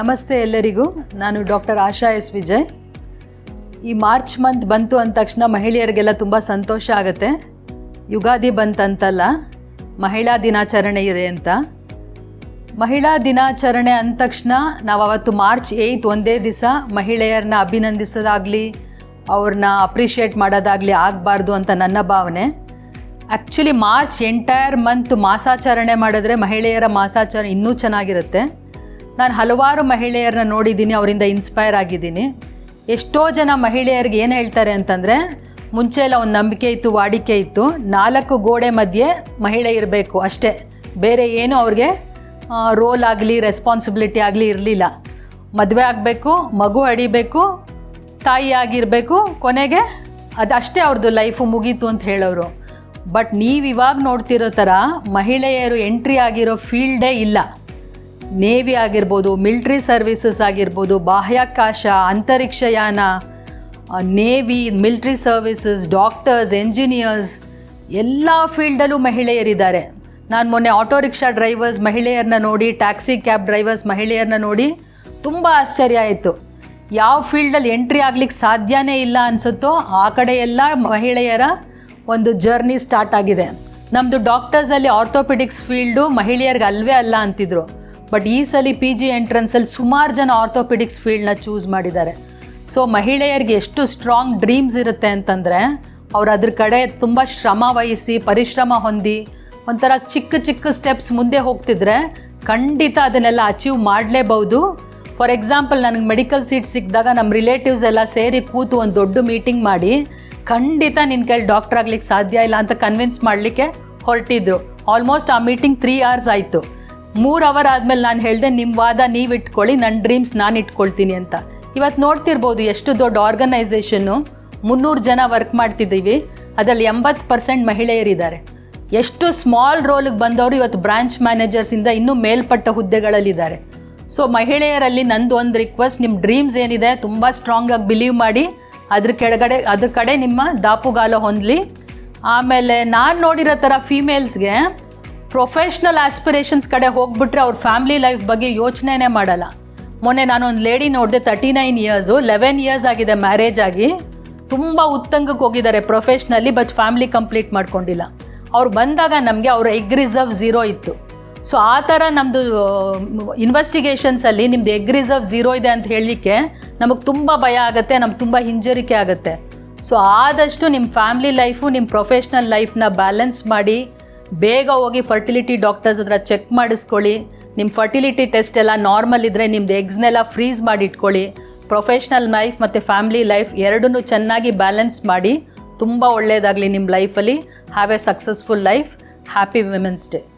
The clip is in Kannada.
ನಮಸ್ತೆ ಎಲ್ಲರಿಗೂ. ನಾನು ಡಾಕ್ಟರ್ ಆಶಾ ಎಸ್ ವಿಜಯ್. ಈ ಮಾರ್ಚ್ ಮಂತ್ ಬಂತು ಅಂದ ತಕ್ಷಣ ಮಹಿಳೆಯರಿಗೆಲ್ಲ ತುಂಬ ಸಂತೋಷ ಆಗುತ್ತೆ. ಯುಗಾದಿ ಬಂತಂತಲ್ಲ, ಮಹಿಳಾ ದಿನಾಚರಣೆ ಇದೆ ಅಂತ. ಮಹಿಳಾ ದಿನಾಚರಣೆ ಅಂದ ತಕ್ಷಣ ನಾವು ಅವತ್ತು ಮಾರ್ಚ್ ಏಯ್ತ್ ಒಂದೇ ದಿವಸ ಮಹಿಳೆಯರನ್ನ ಅಭಿನಂದಿಸೋದಾಗಲಿ, ಅವ್ರನ್ನ ಅಪ್ರಿಷಿಯೇಟ್ ಮಾಡೋದಾಗಲಿ ಆಗಬಾರ್ದು ಅಂತ ನನ್ನ ಭಾವನೆ. ಆ್ಯಕ್ಚುಲಿ ಮಾರ್ಚ್ ಎಂಟೈರ್ ಮಂತ್ ಮಾಸಾಚರಣೆ ಮಾಡಿದ್ರೆ ಮಹಿಳೆಯರ ಮಾಸಾಚರಣೆ ಇನ್ನೂ ಚೆನ್ನಾಗಿರುತ್ತೆ. ನಾನು ಹಲವಾರು ಮಹಿಳೆಯರನ್ನ ನೋಡಿದ್ದೀನಿ, ಅವರಿಂದ ಇನ್ಸ್ಪೈರ್ ಆಗಿದ್ದೀನಿ. ಎಷ್ಟೋ ಜನ ಮಹಿಳೆಯರಿಗೆ ಏನು ಹೇಳ್ತಾರೆ ಅಂತಂದರೆ, ಮುಂಚೆ ಎಲ್ಲ ಒಂದು ನಂಬಿಕೆ ಇತ್ತು, ವಾಡಿಕೆ ಇತ್ತು. ನಾಲ್ಕು ಗೋಡೆ ಮಧ್ಯೆ ಮಹಿಳೆ ಇರಬೇಕು ಅಷ್ಟೇ. ಬೇರೆ ಏನು ಅವ್ರಿಗೆ ರೋಲ್ ಆಗಲಿ ರೆಸ್ಪಾನ್ಸಿಬಿಲಿಟಿ ಆಗಲಿ ಇರಲಿಲ್ಲ. ಮದುವೆ ಆಗಬೇಕು, ಮಗು ಅಡಿಬೇಕು, ತಾಯಿ ಆಗಿರಬೇಕು, ಕೊನೆಗೆ ಅದಷ್ಟೇ ಅವ್ರದ್ದು ಲೈಫು ಮುಗೀತು ಅಂತ ಹೇಳೋರು. ಬಟ್ ನೀವು ಇವಾಗ ನೋಡ್ತಿರೋ ಥರ ಮಹಿಳೆಯರು ಎಂಟ್ರಿ ಆಗಿರೋ ಫೀಲ್ಡೇ ಇಲ್ಲ. ನೇವಿ ಆಗಿರ್ಬೋದು ಮಿಲ್ಟ್ರಿ ಸರ್ವಿಸಸ್ ಆಗಿರ್ಬೋದು ಬಾಹ್ಯಾಕಾಶ ಅಂತರಿಕ್ಷಯಾನ navy military services doctors engineers ಎಲ್ಲ ಫೀಲ್ಡಲ್ಲೂ ಮಹಿಳೆಯರಿದ್ದಾರೆ. ನಾನು ಮೊನ್ನೆ ಆಟೋ ರಿಕ್ಷಾ ಡ್ರೈವರ್ಸ್ ಮಹಿಳೆಯರನ್ನ ನೋಡಿ ಟ್ಯಾಕ್ಸಿ ಕ್ಯಾಬ್ ಡ್ರೈವರ್ಸ್ ಮಹಿಳೆಯರನ್ನ ನೋಡಿ ತುಂಬ ಆಶ್ಚರ್ಯ ಆಯಿತು. ಯಾವ ಫೀಲ್ಡಲ್ಲಿ ಎಂಟ್ರಿ ಆಗ್ಲಿಕ್ಕೆ ಸಾಧ್ಯನೇ ಇಲ್ಲ ಅನಿಸುತ್ತೋ, ಆ ಕಡೆ ಎಲ್ಲ ಮಹಿಳೆಯರ ಒಂದು ಜರ್ನಿ ಸ್ಟಾರ್ಟ್ ಆಗಿದೆ. ನಮ್ಮದು ಡಾಕ್ಟರ್ಸಲ್ಲಿ ಆರ್ಥೋಪೆಡಿಕ್ಸ್ ಫೀಲ್ಡು ಮಹಿಳೆಯರಿಗೆ ಅಲ್ವೇ ಅಲ್ಲ ಅಂತಿದ್ರು. ಬಟ್ ಈ ಸಲ ಪಿ ಜಿ ಎಂಟ್ರೆನ್ಸಲ್ಲಿ ಸುಮಾರು ಜನ ಆರ್ಥೋಪೆಡಿಕ್ಸ್ ಫೀಲ್ಡ್ನ ಚೂಸ್ ಮಾಡಿದ್ದಾರೆ. ಸೊ ಮಹಿಳೆಯರಿಗೆ ಎಷ್ಟು ಸ್ಟ್ರಾಂಗ್ ಡ್ರೀಮ್ಸ್ ಇರುತ್ತೆ ಅಂತಂದರೆ, ಅವ್ರು ಅದ್ರ ಕಡೆ ತುಂಬ ಶ್ರಮ ವಹಿಸಿ, ಪರಿಶ್ರಮ ಹೊಂದಿ, ಒಂಥರ ಚಿಕ್ಕ ಚಿಕ್ಕ ಸ್ಟೆಪ್ಸ್ ಮುಂದೆ ಹೋಗ್ತಿದ್ರೆ ಖಂಡಿತ ಅದನ್ನೆಲ್ಲ ಅಚೀವ್ ಮಾಡಲೇಬಹುದು ಫಾರ್ ಎಕ್ಸಾಂಪಲ್ ನನಗೆ ಮೆಡಿಕಲ್ ಸೀಟ್ ಸಿಕ್ಕಿದಾಗ ನಮ್ಮ ರಿಲೇಟಿವ್ಸ್ ಎಲ್ಲ ಸೇರಿ ಕೂತು ಒಂದು ದೊಡ್ಡ ಮೀಟಿಂಗ್ ಮಾಡಿ, ಖಂಡಿತ ನಿನ್ನ ಕೈಲಿ ಡಾಕ್ಟರ್ ಆಗ್ಲಿಕ್ಕೆ ಸಾಧ್ಯ ಇಲ್ಲ ಅಂತ ಕನ್ವಿನ್ಸ್ ಮಾಡಲಿಕ್ಕೆ ಹೊರಟಿದ್ರು. ಆಲ್ಮೋಸ್ಟ್ ಆ ಮೀಟಿಂಗ್ ತ್ರೀ ಅವರ್ಸ್ ಆಯಿತು. ಮೂರು ಅವರ್ ಆದಮೇಲೆ ನಾನು ಹೇಳಿದೆ ನಿಮ್ಮ ವಾದ ನೀವು ಇಟ್ಕೊಳ್ಳಿ ನನ್ನ ಡ್ರೀಮ್ಸ್ ನಾನು ಇಟ್ಕೊಳ್ತೀನಿ ಅಂತ. ಇವತ್ತು ನೋಡ್ತಿರ್ಬೋದು ಎಷ್ಟು ದೊಡ್ಡ ಆರ್ಗನೈಸೇಷನ್ನು ಮುನ್ನೂರು ಜನ ವರ್ಕ್ ಮಾಡ್ತಿದ್ದೀವಿ. ಅದರಲ್ಲಿ ಎಂಬತ್ತು ಪರ್ಸೆಂಟ್ ಮಹಿಳೆಯರಿದ್ದಾರೆ. ಎಷ್ಟು ಸ್ಮಾಲ್ ರೋಲಿಗೆ ಬಂದವರು ಇವತ್ತು ಬ್ರಾಂಚ್ ಮ್ಯಾನೇಜರ್ಸಿಂದ ಇನ್ನೂ ಮೇಲ್ಪಟ್ಟ ಹುದ್ದೆಗಳಲ್ಲಿದ್ದಾರೆ. ಸೊ ಮಹಿಳೆಯರಲ್ಲಿ ನಂದು ಒಂದು ರಿಕ್ವೆಸ್ಟ್ ನಿಮ್ಮ ಡ್ರೀಮ್ಸ್ ಏನಿದೆ, ತುಂಬ ಸ್ಟ್ರಾಂಗಾಗಿ ಬಿಲೀವ್ ಮಾಡಿ. ಅದ್ರ ಕೆಳಗಡೆ, ಅದ್ರ ಕಡೆ ನಿಮ್ಮ ದಾಪುಗಾಲ ಹೊಂದಲಿ. ಆಮೇಲೆ ನಾನು ನೋಡಿರೋ ಥರ ಫೀಮೇಲ್ಸ್ಗೆ ಪ್ರೊಫೆಷ್ನಲ್ ಆಸ್ಪಿರೇಷನ್ಸ್ ಕಡೆ ಹೋಗ್ಬಿಟ್ರೆ ಅವ್ರ ಫ್ಯಾಮಿಲಿ ಲೈಫ್ ಬಗ್ಗೆ ಯೋಚನೆನೇ ಮಾಡಲ್ಲ. ಮೊನ್ನೆ ನಾನು ಒಂದು ಲೇಡಿ ನೋಡಿದೆ thirty nine years eleven years ಆಗಿದೆ ಮ್ಯಾರೇಜ್ ಆಗಿ. ತುಂಬ ಉತ್ತಂಗಕ್ಕೆ ಹೋಗಿದ್ದಾರೆ ಪ್ರೊಫೆಷ್ನಲ್ಲಿ ಬಟ್ ಫ್ಯಾಮ್ಲಿ ಕಂಪ್ಲೀಟ್ ಮಾಡ್ಕೊಂಡಿಲ್ಲ. ಅವ್ರು ಬಂದಾಗ ನಮಗೆ ಅವ್ರ ಎಗ್ ರಿಸರ್ವ್ ಝೀರೋ ಇತ್ತು. ಸೊ ಆ ಥರ ನಮ್ಮದು ಇನ್ವೆಸ್ಟಿಗೇಷನ್ಸಲ್ಲಿ ನಿಮ್ಮದು ಎಗ್ ರಿಸರ್ವ್ ಝೀರೋ ಇದೆ ಅಂತ ಹೇಳಲಿಕ್ಕೆ ನಮಗೆ ತುಂಬ ಭಯ ಆಗುತ್ತೆ, ನಮ್ಗೆ ತುಂಬ ಹಿಂಜರಿಕೆ ಆಗುತ್ತೆ. ಸೊ ಆದಷ್ಟು ನಿಮ್ಮ ಫ್ಯಾಮ್ಲಿ ಲೈಫು ನಿಮ್ಮ ಪ್ರೊಫೆಷ್ನಲ್ ಲೈಫ್ನ ಬ್ಯಾಲೆನ್ಸ್ ಮಾಡಿ ಬೇಗ ಹೋಗಿ ಫರ್ಟಿಲಿಟಿ ಡಾಕ್ಟರ್ಸ್ ಹತ್ರ ಚೆಕ್ ಮಾಡಿಸ್ಕೊಳ್ಳಿ. ನಿಮ್ಮ ಫರ್ಟಿಲಿಟಿ ಟೆಸ್ಟ್ ಎಲ್ಲ ನಾರ್ಮಲ್ ಇದ್ದರೆ ನಿಮ್ಮದು ಎಗ್ಸ್ನೆಲ್ಲ ಫ್ರೀಸ್ ಮಾಡಿ ಇಟ್ಕೊಳ್ಳಿ. ಪ್ರೊಫೆಷ್ನಲ್ ಲೈಫ್ ಮತ್ತು ಫ್ಯಾಮ್ಲಿ ಲೈಫ್ ಎರಡನ್ನೂ ಚೆನ್ನಾಗಿ ಬ್ಯಾಲೆನ್ಸ್ ಮಾಡಿ. ತುಂಬ ಒಳ್ಳೆಯದಾಗಲಿ ನಿಮ್ಮ ಲೈಫಲ್ಲಿ have a successful life happy women's day